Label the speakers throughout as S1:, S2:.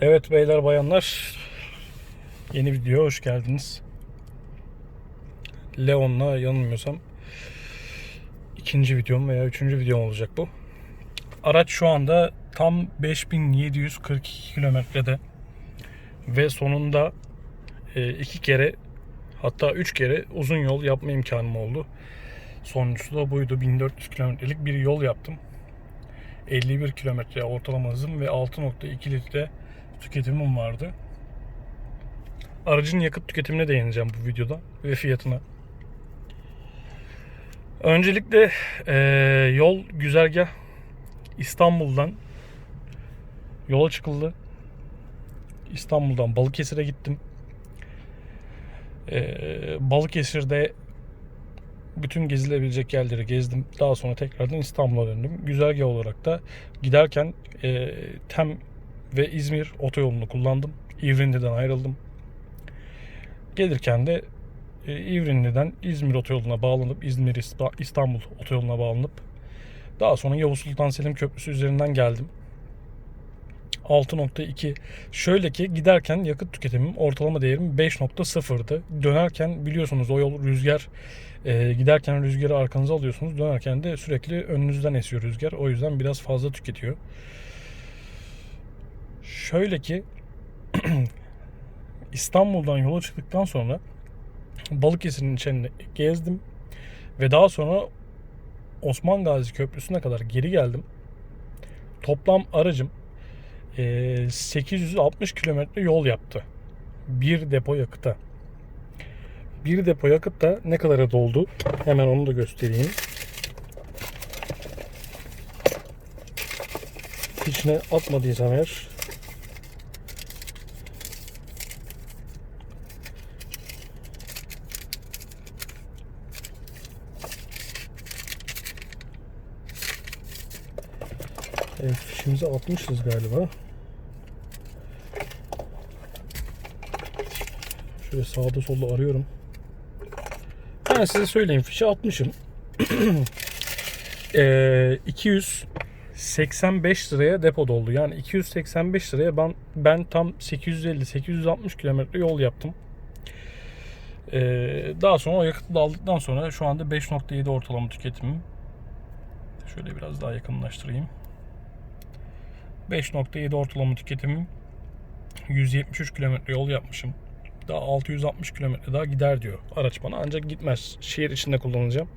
S1: Evet beyler bayanlar yeni video hoş geldiniz. Leon'la yanılmıyorsam ikinci videom veya üçüncü videom olacak bu. Araç şu anda tam 5742 kilometrede ve sonunda e, iki kere hatta üç kere uzun yol yapma imkanım oldu. Sonuncusu da buydu. 1400 kilometrelik bir yol yaptım. 51 kilometre ortalama hızım ve 6.2 litre tüketimim vardı. Aracın yakıt tüketimine değineceğim bu videoda ve fiyatına. Öncelikle eee, yol güzergah İstanbul'dan yola çıkıldı. İstanbul'dan Balıkesir'e gittim. Eee, Balıkesir'de bütün gezilebilecek yerleri gezdim. Daha sonra tekrardan İstanbul'a döndüm. Güzergah olarak da giderken eee, Tem ve İzmir otoyolunu kullandım. İvrindi'den ayrıldım. Gelirken de e, İvrindi'den İzmir otoyoluna bağlanıp İzmir İsta- İstanbul otoyoluna bağlanıp daha sonra Yavuz Sultan Selim Köprüsü üzerinden geldim. 6.2 şöyle ki giderken yakıt tüketimim ortalama değerim 5.0'dı. Dönerken biliyorsunuz o yol rüzgar e, giderken rüzgarı arkanıza alıyorsunuz. Dönerken de sürekli önünüzden esiyor rüzgar. O yüzden biraz fazla tüketiyor. Şöyle ki İstanbul'dan yola çıktıktan sonra Balıkesir'in içinde gezdim ve daha sonra Osman Gazi Köprüsü'ne kadar geri geldim. Toplam aracım eee, 860 kilometre yol yaptı. Bir depo yakıta. Bir depo yakıt da ne kadara doldu? Hemen onu da göstereyim. İçine atmadıysam eğer Evet, fişimizi atmışız galiba. Şöyle sağda solda arıyorum. Ben size söyleyeyim fişi atmışım. Eee 285 liraya depo doldu. Yani 285 liraya ben ben tam 850-860 kilometre yol yaptım. Eee, daha sonra o yakıtı da aldıktan sonra şu anda 5.7 ortalama tüketimim. Şöyle biraz daha yakınlaştırayım. 5.7 ortalama tüketimim. 173 kilometre yol yapmışım. Daha 660 kilometre daha gider diyor araç bana. Ancak gitmez. Şehir içinde kullanacağım.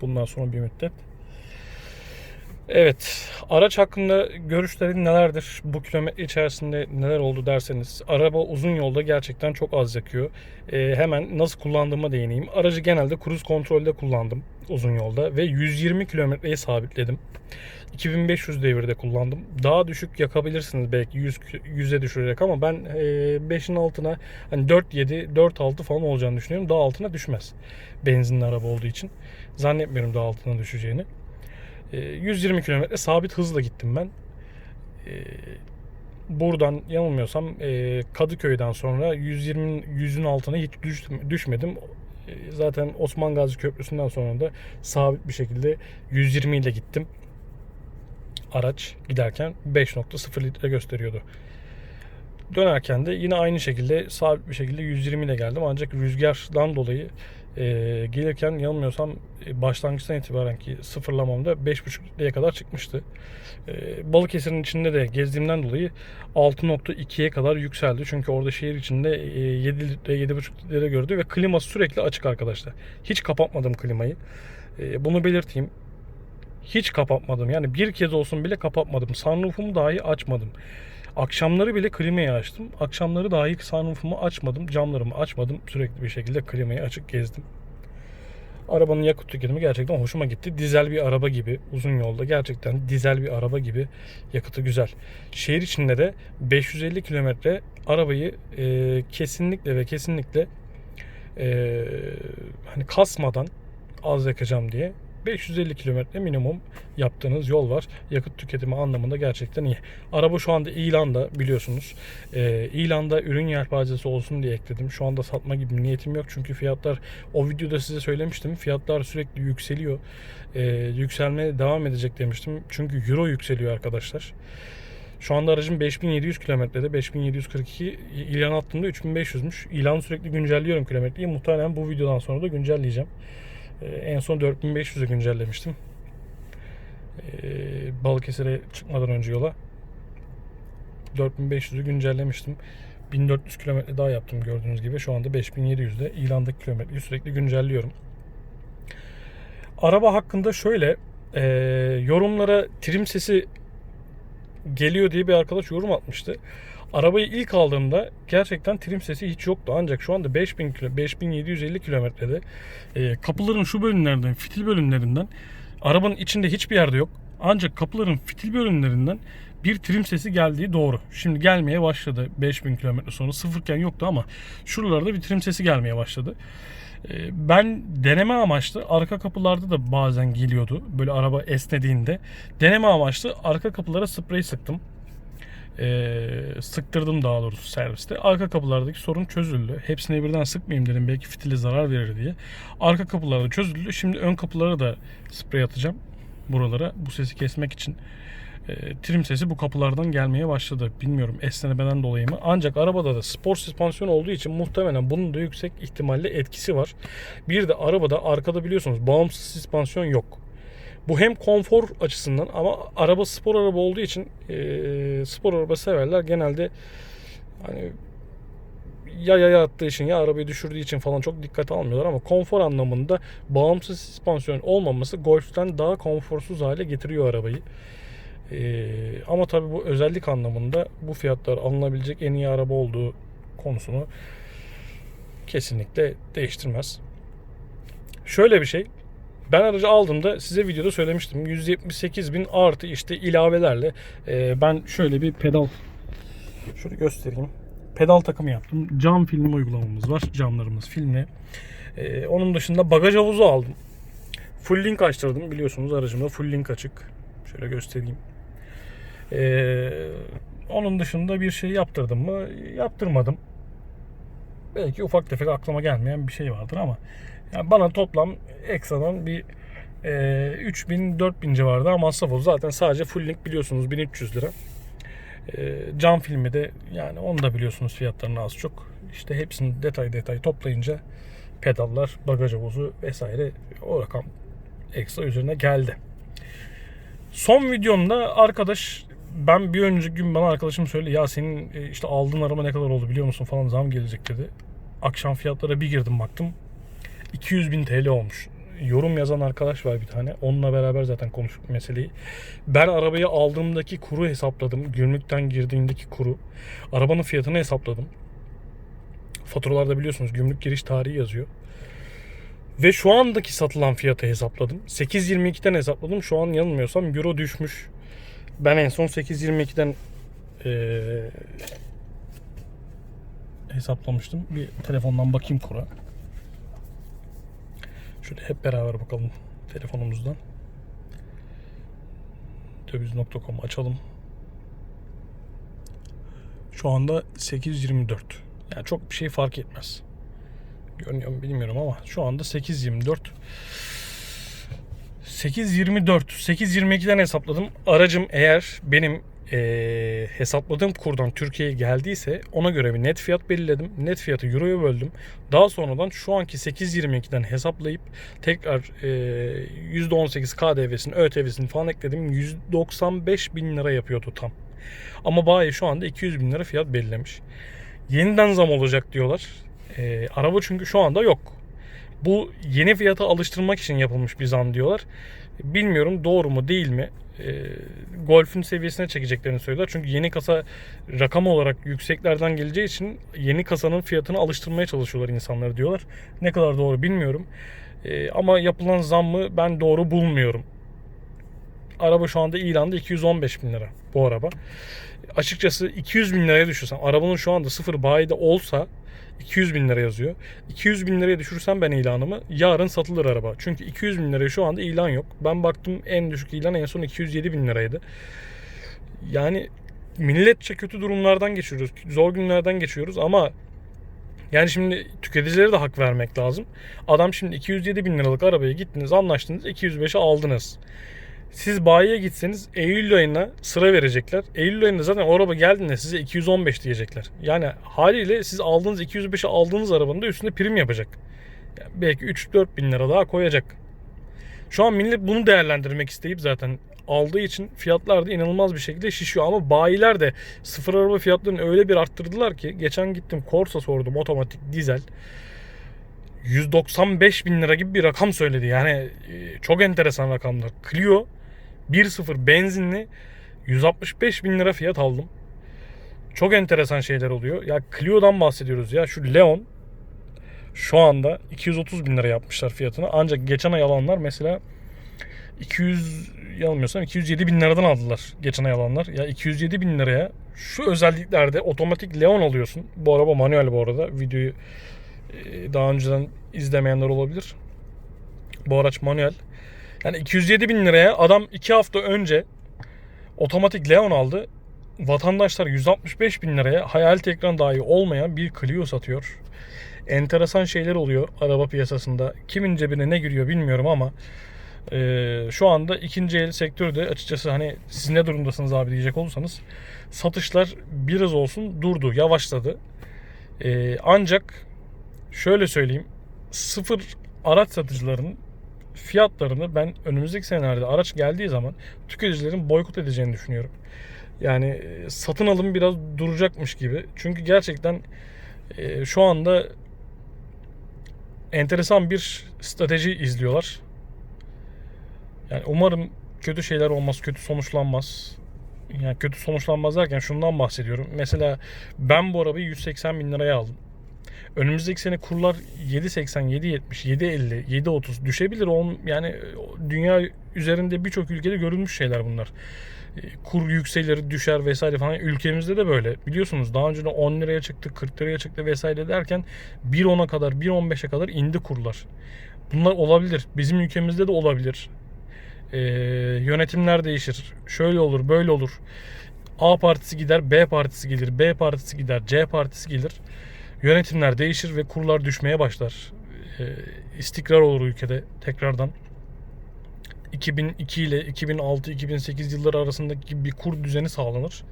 S1: Bundan sonra bir müddet. Evet. Araç hakkında görüşlerin nelerdir? Bu kilometre içerisinde neler oldu derseniz. Araba uzun yolda gerçekten çok az yakıyor. Ee, hemen nasıl kullandığıma değineyim. Aracı genelde kruz kontrolde kullandım uzun yolda ve 120 kilometreyi sabitledim. 2500 devirde kullandım. Daha düşük yakabilirsiniz belki 100 100'e düşürerek ama ben e, 5'in altına hani 4.7 4.6 falan olacağını düşünüyorum. Daha altına düşmez. Benzinli araba olduğu için. Zannetmiyorum daha altına düşeceğini. E, 120 kilometre sabit hızla gittim ben. E, buradan yanılmıyorsam e, Kadıköy'den sonra 120 100'ün altına hiç düş- düşmedim. E, Zaten Osman Gazi Köprüsü'nden sonra da sabit bir şekilde 120 ile gittim araç giderken 5.0 litre gösteriyordu. Dönerken de yine aynı şekilde sabit bir şekilde 120 ile geldim. Ancak rüzgardan dolayı e, gelirken yanılmıyorsam e, başlangıçtan itibaren ki sıfırlamamda 5.5 litreye kadar çıkmıştı. E, Balıkesir'in içinde de gezdiğimden dolayı 6.2'ye kadar yükseldi. Çünkü orada şehir içinde e, 7 litre 7.5 litre gördü ve kliması sürekli açık arkadaşlar. Hiç kapatmadım klimayı. E, bunu belirteyim. Hiç kapatmadım. Yani bir kez olsun bile kapatmadım. Sunroofumu dahi açmadım. Akşamları bile klimayı açtım. Akşamları dahi sunroofumu açmadım. Camlarımı açmadım. Sürekli bir şekilde klimayı açık gezdim. Arabanın yakıt tüketimi gerçekten hoşuma gitti. Dizel bir araba gibi uzun yolda gerçekten dizel bir araba gibi yakıtı güzel. Şehir içinde de 550 kilometre arabayı e, kesinlikle ve kesinlikle e, hani kasmadan az yakacağım diye 550 kilometre minimum yaptığınız yol var. Yakıt tüketimi anlamında gerçekten iyi. Araba şu anda ilanda biliyorsunuz. Ee, ilanda ürün yelpazesi olsun diye ekledim. Şu anda satma gibi niyetim yok. Çünkü fiyatlar o videoda size söylemiştim. Fiyatlar sürekli yükseliyor. Ee, yükselmeye devam edecek demiştim. Çünkü euro yükseliyor arkadaşlar. Şu anda aracım 5700 kilometrede. 5742 ilan attığımda 3500'müş. İlanı sürekli güncelliyorum kilometreyi. Muhtemelen bu videodan sonra da güncelleyeceğim. Ee, en son 4500'e güncellemiştim. Ee, Balıkesir'e çıkmadan önce yola 4500'ü güncellemiştim. 1400 kilometre daha yaptım gördüğünüz gibi. Şu anda 5700'de ilandaki kilometreyi sürekli güncelliyorum. Araba hakkında şöyle e, yorumlara trim sesi geliyor diye bir arkadaş yorum atmıştı. Arabayı ilk aldığımda gerçekten trim sesi hiç yoktu. Ancak şu anda 5000 kilo, 5750 kilometrede e, kapıların şu bölümlerinden, fitil bölümlerinden arabanın içinde hiçbir yerde yok. Ancak kapıların fitil bölümlerinden bir trim sesi geldiği doğru. Şimdi gelmeye başladı 5000 kilometre sonra. Sıfırken yoktu ama şuralarda bir trim sesi gelmeye başladı. Ee, Ben deneme amaçlı arka kapılarda da bazen geliyordu. Böyle araba esnediğinde. Deneme amaçlı arka kapılara sprey sıktım. Ee, sıktırdım daha doğrusu serviste. Arka kapılardaki sorun çözüldü. Hepsine birden sıkmayayım dedim belki fitile zarar verir diye. Arka kapılarda çözüldü. Şimdi ön kapılara da sprey atacağım. Buralara bu sesi kesmek için. E, trim sesi bu kapılardan gelmeye başladı. Bilmiyorum esnemeden dolayı mı. Ancak arabada da spor süspansiyon olduğu için muhtemelen bunun da yüksek ihtimalle etkisi var. Bir de arabada arkada biliyorsunuz bağımsız süspansiyon yok. Bu hem konfor açısından ama araba spor araba olduğu için e, spor araba severler genelde hani ya yaya attığı için ya arabayı düşürdüğü için falan çok dikkat almıyorlar ama konfor anlamında bağımsız süspansiyon olmaması Golf'ten daha konforsuz hale getiriyor arabayı. Ee, ama tabii bu özellik anlamında bu fiyatlar alınabilecek en iyi araba olduğu konusunu kesinlikle değiştirmez. Şöyle bir şey. Ben aracı aldığımda size videoda söylemiştim. 178 bin artı işte ilavelerle e, ben şöyle bir pedal şöyle göstereyim. Pedal takımı yaptım. Cam film uygulamamız var. Camlarımız filmli. E, onun dışında bagaj havuzu aldım. Full link açtırdım biliyorsunuz aracımda full link açık. Şöyle göstereyim. Ee, onun dışında bir şey yaptırdım mı? Yaptırmadım. Belki ufak tefek aklıma gelmeyen bir şey vardır ama yani bana toplam ekstradan bir e, 3000-4000 civarında masraf oldu. Zaten sadece full link biliyorsunuz 1300 lira. E, cam filmi de yani onu da biliyorsunuz fiyatlarını az çok. İşte hepsini detay detay toplayınca pedallar, bagaj havuzu vesaire o rakam ekstra üzerine geldi. Son videomda arkadaş ben bir önceki gün bana arkadaşım söyledi ya senin e, işte aldığın araba ne kadar oldu biliyor musun falan zam gelecek dedi. Akşam fiyatlara bir girdim baktım 200 bin TL olmuş. Yorum yazan arkadaş var bir tane. Onunla beraber zaten konuştuk meseleyi. Ben arabayı aldığımdaki kuru hesapladım. Gümrükten girdiğindeki kuru. Arabanın fiyatını hesapladım. Faturalarda biliyorsunuz gümrük giriş tarihi yazıyor. Ve şu andaki satılan fiyatı hesapladım. 8.22'den hesapladım. Şu an yanılmıyorsam euro düşmüş. Ben en son 8.22'den eee hesaplamıştım. Bir telefondan bakayım kura. Şöyle hep beraber bakalım telefonumuzdan. Döviz.com açalım. Şu anda 8.24. Yani çok bir şey fark etmez. Görünüyor mu bilmiyorum ama şu anda 8.24. 8.24. 8.22'den hesapladım. Aracım eğer benim eee, hesapladığım kurdan Türkiye'ye geldiyse ona göre bir net fiyat belirledim. Net fiyatı euroya böldüm. Daha sonradan şu anki 8.22'den hesaplayıp tekrar eee, %18 KDV'sini, ÖTV'sini falan ekledim. 195 bin lira yapıyordu tam. Ama bayi şu anda 200 bin lira fiyat belirlemiş. Yeniden zam olacak diyorlar. Eee, araba çünkü şu anda yok. Bu yeni fiyata alıştırmak için yapılmış bir zam diyorlar. Bilmiyorum doğru mu değil mi? E, Golf'ün seviyesine çekeceklerini söylüyorlar. Çünkü yeni kasa rakam olarak yükseklerden geleceği için yeni kasanın fiyatını alıştırmaya çalışıyorlar insanları diyorlar. Ne kadar doğru bilmiyorum. E, ama yapılan zammı ben doğru bulmuyorum. Araba şu anda ilanda 215 bin lira bu araba. Açıkçası 200 bin liraya düşürsem arabanın şu anda sıfır bayide olsa 200 bin lira yazıyor. 200 bin liraya düşürsem ben ilanımı yarın satılır araba. Çünkü 200 bin liraya şu anda ilan yok. Ben baktım en düşük ilan en son 207 bin liraydı. Yani milletçe kötü durumlardan geçiyoruz. Zor günlerden geçiyoruz ama yani şimdi tüketicilere de hak vermek lazım. Adam şimdi 207 bin liralık arabaya gittiniz anlaştınız 205'e aldınız. Siz bayiye gitseniz Eylül ayına sıra verecekler. Eylül ayında zaten o araba geldiğinde size 215 diyecekler. Yani haliyle siz aldığınız 205'e aldığınız arabanın da üstünde prim yapacak. Yani belki 3-4 bin lira daha koyacak. Şu an millet bunu değerlendirmek isteyip zaten aldığı için fiyatlar da inanılmaz bir şekilde şişiyor. Ama bayiler de sıfır araba fiyatlarını öyle bir arttırdılar ki geçen gittim Corsa sordum otomatik dizel. 195 bin lira gibi bir rakam söyledi. Yani e, çok enteresan rakamlar. Clio 1.0 benzinli 165 bin lira fiyat aldım. Çok enteresan şeyler oluyor. Ya Clio'dan bahsediyoruz ya. Şu Leon şu anda 230 bin lira yapmışlar fiyatını. Ancak geçen ay alanlar mesela 200 yanılmıyorsam 207 bin liradan aldılar geçen ay alanlar. Ya 207 bin liraya şu özelliklerde otomatik Leon alıyorsun. Bu araba manuel bu arada. Videoyu e, daha önceden izlemeyenler olabilir. Bu araç manuel. Yani 207 bin liraya adam 2 hafta önce otomatik Leon aldı. Vatandaşlar 165 bin liraya hayal ekran dahi olmayan bir Clio satıyor. Enteresan şeyler oluyor araba piyasasında. Kimin cebine ne giriyor bilmiyorum ama e, şu anda ikinci el sektörde açıkçası hani siz ne durumdasınız abi diyecek olursanız satışlar biraz olsun durdu, yavaşladı. E, ancak şöyle söyleyeyim sıfır araç satıcılarının fiyatlarını ben önümüzdeki senelerde araç geldiği zaman tüketicilerin boykot edeceğini düşünüyorum. Yani e, satın alım biraz duracakmış gibi. Çünkü gerçekten e, şu anda enteresan bir strateji izliyorlar. Yani umarım kötü şeyler olmaz, kötü sonuçlanmaz. Yani kötü sonuçlanmaz derken şundan bahsediyorum. Mesela ben bu arabayı 180 bin liraya aldım. Önümüzdeki sene kurlar 7.80, 7.70, 7.50, 7.30 düşebilir. On, yani dünya üzerinde birçok ülkede görülmüş şeyler bunlar. E, Kur yükselir, düşer vesaire falan. Ülkemizde de böyle. Biliyorsunuz daha önce de 10 liraya çıktı, 40 liraya çıktı vesaire derken 1.10'a kadar, 1.15'e kadar indi kurlar. Bunlar olabilir. Bizim ülkemizde de olabilir. Ee, yönetimler değişir. Şöyle olur, böyle olur. A partisi gider, B partisi gelir, B partisi gider, C partisi gelir yönetimler değişir ve kurlar düşmeye başlar. E, istikrar olur ülkede tekrardan. 2002 ile 2006-2008 yılları arasındaki bir kur düzeni sağlanır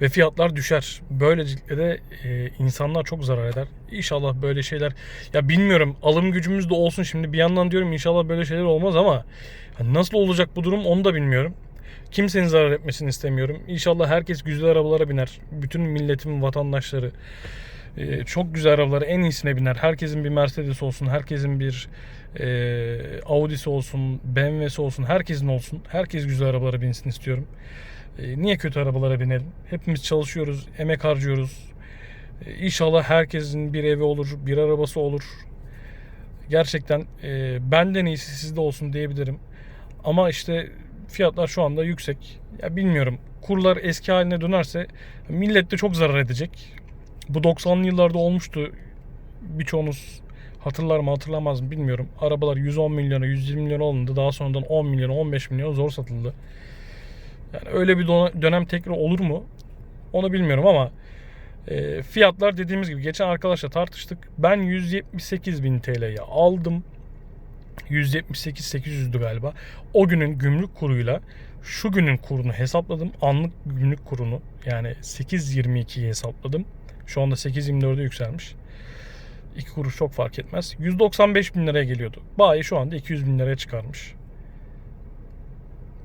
S1: ve fiyatlar düşer. Böylelikle de e, insanlar çok zarar eder. İnşallah böyle şeyler ya bilmiyorum alım gücümüz de olsun şimdi bir yandan diyorum inşallah böyle şeyler olmaz ama nasıl olacak bu durum onu da bilmiyorum. Kimsenin zarar etmesini istemiyorum. İnşallah herkes güzel arabalara biner. Bütün milletin vatandaşları ee, çok güzel arabaları en iyisine biner. Herkesin bir Mercedes olsun, herkesin bir e, Audi'si olsun, BMW'si olsun, herkesin olsun. Herkes güzel arabalara binsin istiyorum. E, niye kötü arabalara binelim? Hepimiz çalışıyoruz, emek harcıyoruz. E, inşallah herkesin bir evi olur, bir arabası olur. Gerçekten e, benden iyisi sizde olsun diyebilirim. Ama işte fiyatlar şu anda yüksek. Ya bilmiyorum. Kurlar eski haline dönerse millet de çok zarar edecek. Bu 90'lı yıllarda olmuştu. Birçoğunuz hatırlar mı hatırlamaz mı bilmiyorum. Arabalar 110 milyona 120 milyon alındı. Daha sonradan 10 milyon 15 milyon zor satıldı. Yani öyle bir dönem tekrar olur mu? Onu bilmiyorum ama e, fiyatlar dediğimiz gibi geçen arkadaşla tartıştık. Ben 178 bin TL'ye aldım. 178 800'dü galiba. O günün gümrük kuruyla şu günün kurunu hesapladım. Anlık gümrük kurunu yani 8.22'yi hesapladım. Şu anda 8.24'e yükselmiş. 2 kuruş çok fark etmez. 195 bin liraya geliyordu. Bayi şu anda 200 bin liraya çıkarmış.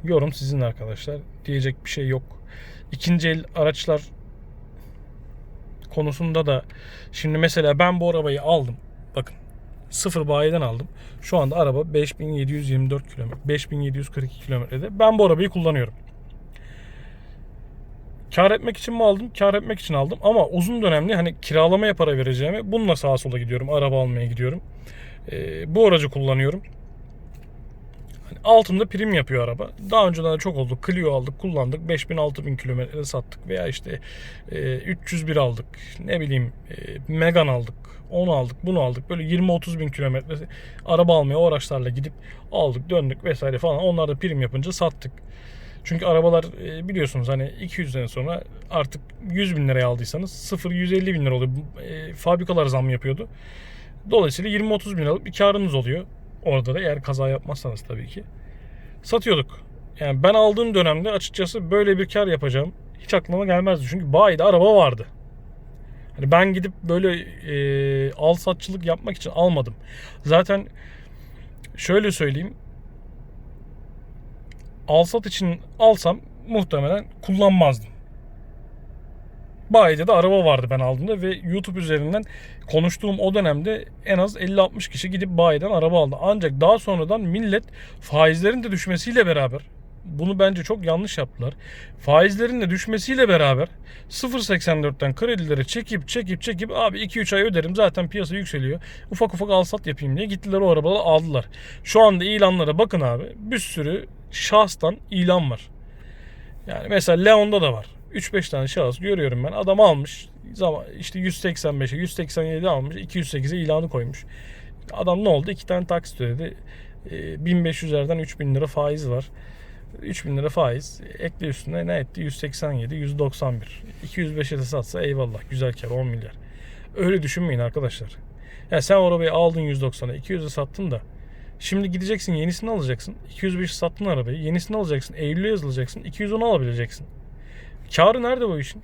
S1: Yorum sizin arkadaşlar. Diyecek bir şey yok. İkinci el araçlar konusunda da şimdi mesela ben bu arabayı aldım. Bakın sıfır bayiden aldım. Şu anda araba 5724 kilometre, 5742 kilometrede. Ben bu arabayı kullanıyorum. Kar etmek için mi aldım? Kar etmek için aldım. Ama uzun dönemli hani kiralamaya para vereceğimi bununla sağa sola gidiyorum. Araba almaya gidiyorum. Ee, bu aracı kullanıyorum. Hani altında prim yapıyor araba. Daha önceden de çok oldu. Clio aldık, kullandık. 5000 6000 kilometrede sattık. Veya işte e, 301 aldık. Ne bileyim e, Megan aldık. Onu aldık, bunu aldık. Böyle 20-30 bin kilometre araba almaya o araçlarla gidip aldık, döndük vesaire falan. Onlar da prim yapınca sattık. Çünkü arabalar e, biliyorsunuz hani 200 sene sonra artık 100 bin liraya aldıysanız 0 150 bin lira oluyor. E, fabrikalar zam yapıyordu. Dolayısıyla 20-30 bin alıp bir karınız oluyor. Orada da eğer kaza yapmazsanız tabii ki. Satıyorduk. Yani ben aldığım dönemde açıkçası böyle bir kar yapacağım hiç aklıma gelmezdi. Çünkü bayide araba vardı. Hani ben gidip böyle e, al satçılık yapmak için almadım. Zaten şöyle söyleyeyim. Al sat için alsam muhtemelen kullanmazdım. Bayide de araba vardı ben aldığımda ve YouTube üzerinden konuştuğum o dönemde en az 50-60 kişi gidip bayiden araba aldı. Ancak daha sonradan millet faizlerin de düşmesiyle beraber bunu bence çok yanlış yaptılar. Faizlerin de düşmesiyle beraber 0.84'ten kredileri çekip çekip çekip abi 2-3 ay öderim zaten piyasa yükseliyor. Ufak ufak al sat yapayım diye gittiler o arabaları aldılar. Şu anda ilanlara bakın abi bir sürü şahstan ilan var. Yani mesela Leon'da da var. 3-5 tane şahıs görüyorum ben. Adam almış. Zaman işte 185'e 187 almış. 208'e ilanı koymuş. Adam ne oldu? İki tane taksit ödedi. E, 1500'lerden 3000 lira faiz var. 3000 lira faiz. Ekle üstüne ne etti? 187, 191. 205'e de satsa eyvallah. Güzel kar 10 milyar. Öyle düşünmeyin arkadaşlar. Ya sen arabayı aldın 190'a 200'e sattın da Şimdi gideceksin yenisini alacaksın. 205 sattın arabayı. Yenisini alacaksın. Eylül'e yazılacaksın. 210 alabileceksin. Karı nerede bu işin?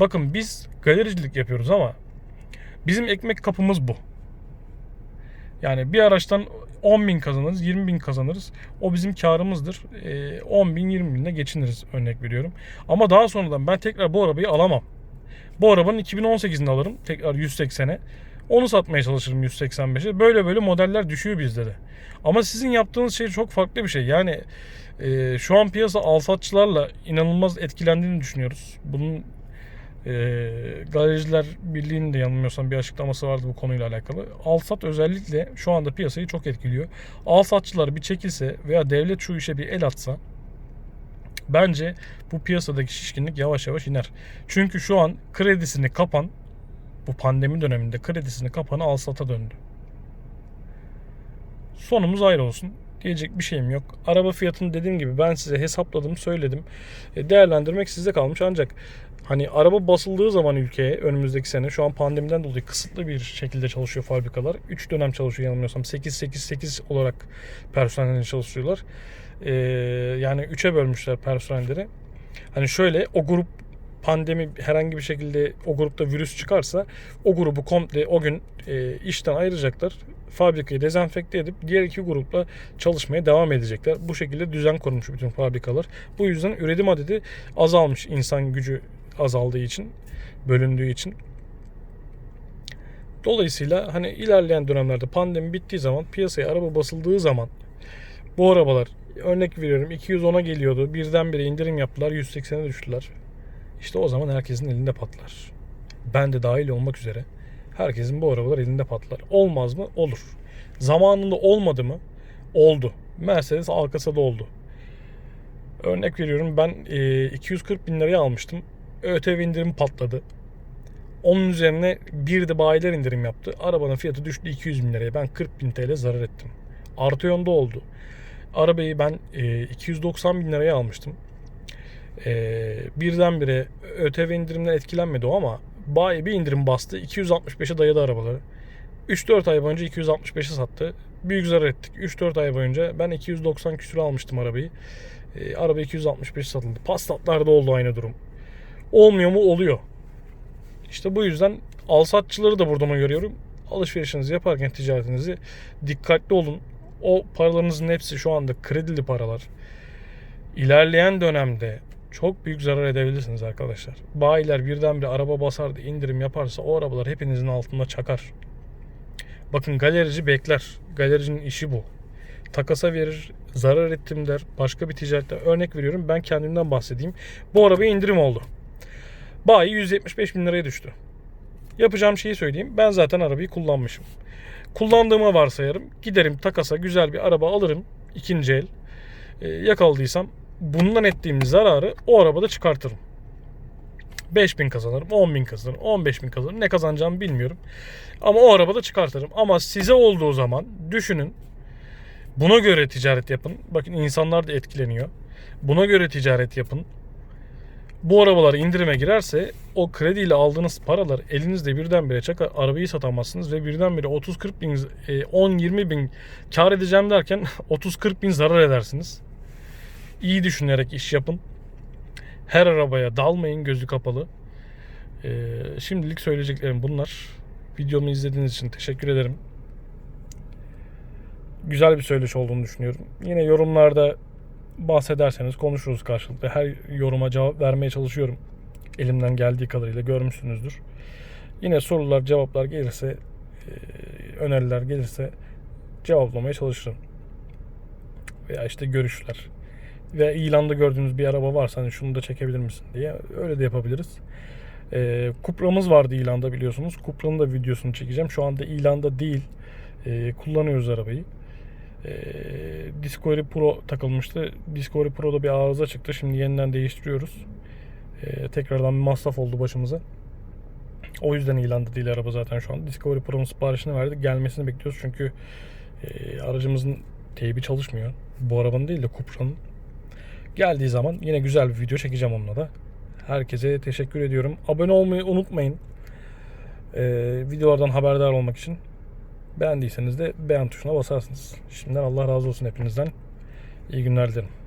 S1: Bakın biz galericilik yapıyoruz ama bizim ekmek kapımız bu. Yani bir araçtan 10 bin kazanırız, 20 bin kazanırız. O bizim karımızdır. Ee, 10 bin, 20 binle geçiniriz örnek veriyorum. Ama daha sonradan ben tekrar bu arabayı alamam. Bu arabanın 2018'ini alırım tekrar 180'e. Onu satmaya çalışırım 185'e. Böyle böyle modeller düşüyor bizde de. Ama sizin yaptığınız şey çok farklı bir şey. Yani e, şu an piyasa alsatçılarla inanılmaz etkilendiğini düşünüyoruz. Bunun e, Galericiler Birliği'nin de yanılmıyorsam bir açıklaması vardı bu konuyla alakalı. Alsat özellikle şu anda piyasayı çok etkiliyor. Alsatçılar bir çekilse veya devlet şu işe bir el atsa bence bu piyasadaki şişkinlik yavaş yavaş iner. Çünkü şu an kredisini kapan bu pandemi döneminde kredisini kapanı alsata döndü. Sonumuz ayrı olsun. Diyecek bir şeyim yok. Araba fiyatını dediğim gibi ben size hesapladım, söyledim. E, değerlendirmek size kalmış ancak hani araba basıldığı zaman ülkeye önümüzdeki sene şu an pandemiden dolayı kısıtlı bir şekilde çalışıyor fabrikalar. 3 dönem çalışıyor yanılmıyorsam. 8-8-8 olarak personelini çalışıyorlar. E, yani 3'e bölmüşler personelleri. Hani şöyle o grup pandemi herhangi bir şekilde o grupta virüs çıkarsa o grubu komple o gün e, işten ayıracaklar. Fabrikayı dezenfekte edip diğer iki grupla çalışmaya devam edecekler. Bu şekilde düzen kurmuş bütün fabrikalar. Bu yüzden üretim adedi azalmış insan gücü azaldığı için, bölündüğü için. Dolayısıyla hani ilerleyen dönemlerde pandemi bittiği zaman piyasaya araba basıldığı zaman bu arabalar örnek veriyorum 210'a geliyordu. Birdenbire indirim yaptılar 180'e düştüler. İşte o zaman herkesin elinde patlar. Ben de dahil olmak üzere herkesin bu arabalar elinde patlar. Olmaz mı? Olur. Zamanında olmadı mı? Oldu. Mercedes Alcasa'da oldu. Örnek veriyorum ben 240 bin liraya almıştım. ÖTV indirimi patladı. Onun üzerine bir de bayiler indirim yaptı. Arabanın fiyatı düştü 200 bin liraya. Ben 40 bin TL zarar ettim. Artı yönde oldu. Arabayı ben 290 bin liraya almıştım. Ee, birdenbire ÖTV indirimden etkilenmedi o ama bayi bir indirim bastı. 265'e dayadı arabaları. 3-4 ay boyunca 265'e sattı. Büyük zarar ettik. 3-4 ay boyunca ben 290 küsür almıştım arabayı. Ee, araba 265 satıldı. Passat'larda oldu aynı durum. Olmuyor mu? Oluyor. İşte bu yüzden alsatçıları da buradan uyarıyorum. Alışverişinizi yaparken ticaretinizi dikkatli olun. O paralarınızın hepsi şu anda kredili paralar. İlerleyen dönemde çok büyük zarar edebilirsiniz arkadaşlar. Bayiler birdenbire araba basar da indirim yaparsa o arabalar hepinizin altında çakar. Bakın galerici bekler. Galericinin işi bu. Takasa verir, zarar ettim der. Başka bir ticarette örnek veriyorum. Ben kendimden bahsedeyim. Bu arabaya indirim oldu. Bayi 175 bin liraya düştü. Yapacağım şeyi söyleyeyim. Ben zaten arabayı kullanmışım. Kullandığıma varsayarım. Giderim takasa güzel bir araba alırım. ikinci el. E, yakaladıysam bundan ettiğim zararı o arabada çıkartırım. 5000 kazanırım, 10.000 kazanırım, 15.000 kazanırım. Ne kazanacağımı bilmiyorum. Ama o arabada çıkartırım. Ama size olduğu zaman düşünün. Buna göre ticaret yapın. Bakın insanlar da etkileniyor. Buna göre ticaret yapın. Bu arabalar indirime girerse o krediyle aldığınız paralar elinizde birdenbire çakar arabayı satamazsınız ve birdenbire 30-40 bin, e, 10-20 bin kar edeceğim derken 30-40 bin zarar edersiniz. İyi düşünerek iş yapın. Her arabaya dalmayın gözü kapalı. Ee, şimdilik söyleyeceklerim bunlar. Videomu izlediğiniz için teşekkür ederim. Güzel bir söyleşi olduğunu düşünüyorum. Yine yorumlarda bahsederseniz konuşuruz karşılıklı. Her yoruma cevap vermeye çalışıyorum. Elimden geldiği kadarıyla görmüşsünüzdür. Yine sorular, cevaplar gelirse, e, öneriler gelirse cevaplamaya çalışırım. Veya işte görüşler. Ve ilanda gördüğünüz bir araba varsa hani şunu da çekebilir misin diye öyle de yapabiliriz. E, Cupra'mız vardı ilanda biliyorsunuz. Cupra'nın da videosunu çekeceğim. Şu anda ilanda değil. E, kullanıyoruz arabayı. E, Discovery Pro takılmıştı. Discovery Pro'da bir arıza çıktı. Şimdi yeniden değiştiriyoruz. E, tekrardan bir masraf oldu başımıza. O yüzden ilanda değil araba zaten şu an. Discovery Pro'nun siparişini verdik. Gelmesini bekliyoruz çünkü e, aracımızın teybi çalışmıyor. Bu arabanın değil de Cupra'nın. Geldiği zaman yine güzel bir video çekeceğim onunla da. Herkese teşekkür ediyorum. Abone olmayı unutmayın. Ee, videolardan haberdar olmak için. Beğendiyseniz de beğen tuşuna basarsınız. Şimdiden Allah razı olsun hepinizden. İyi günler dilerim.